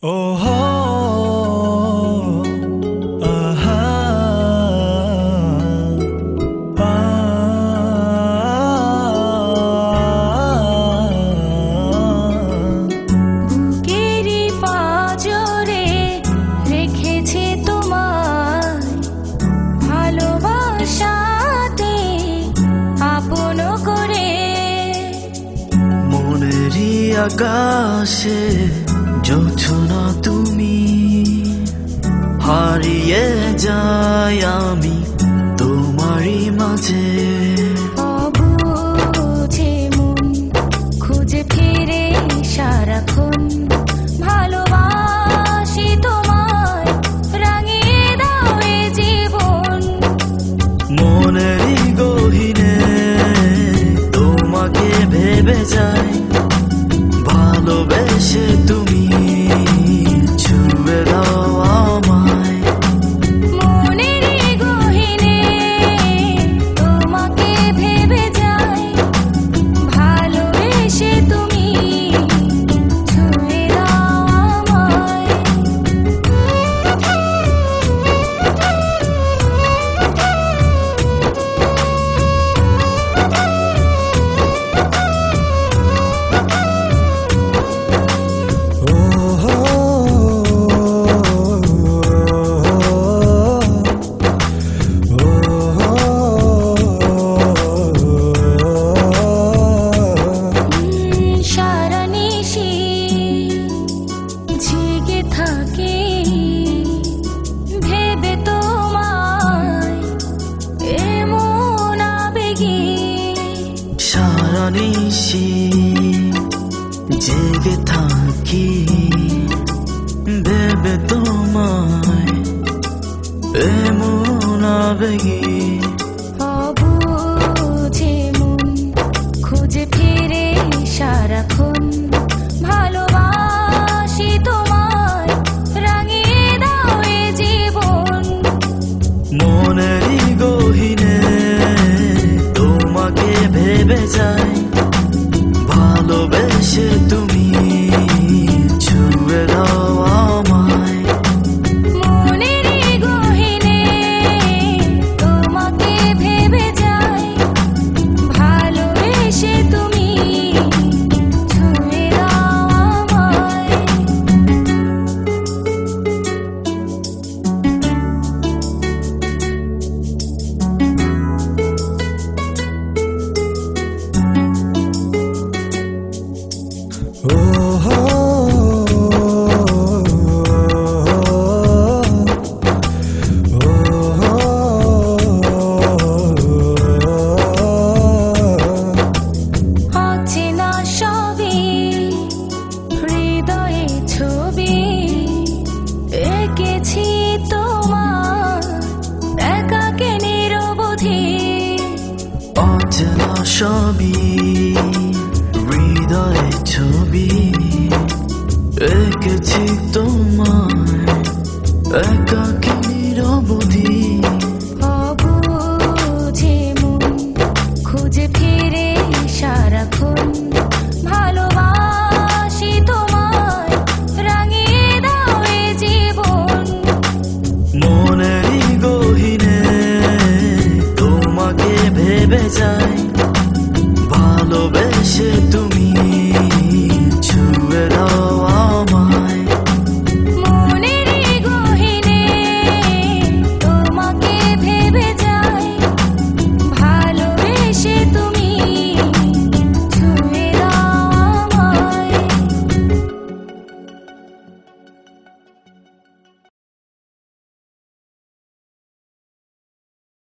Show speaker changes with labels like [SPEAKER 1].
[SPEAKER 1] Oh,
[SPEAKER 2] বুকেরই পাঁজরে রেখেছে তোমায় ভালোবাসাতে আপন করে।
[SPEAKER 1] মনেরই আকাশে না তুমি হারিয়ে যাই আমি তোমারই মাঝে।
[SPEAKER 2] খুঁজে ফিরে সারাক্ষণ। ভালোবাসি তোমায় রাঙিয়ে দাও এ জীবন।
[SPEAKER 1] মনেরই গহিনে তোমাকে ভেবে যাই।
[SPEAKER 2] সারা
[SPEAKER 1] জেগে থাকি। ভেবে তোমায় এমন আবেগে
[SPEAKER 2] অচেনা সবই হৃদয়ে ছবি। এঁকেছি
[SPEAKER 1] তোমায়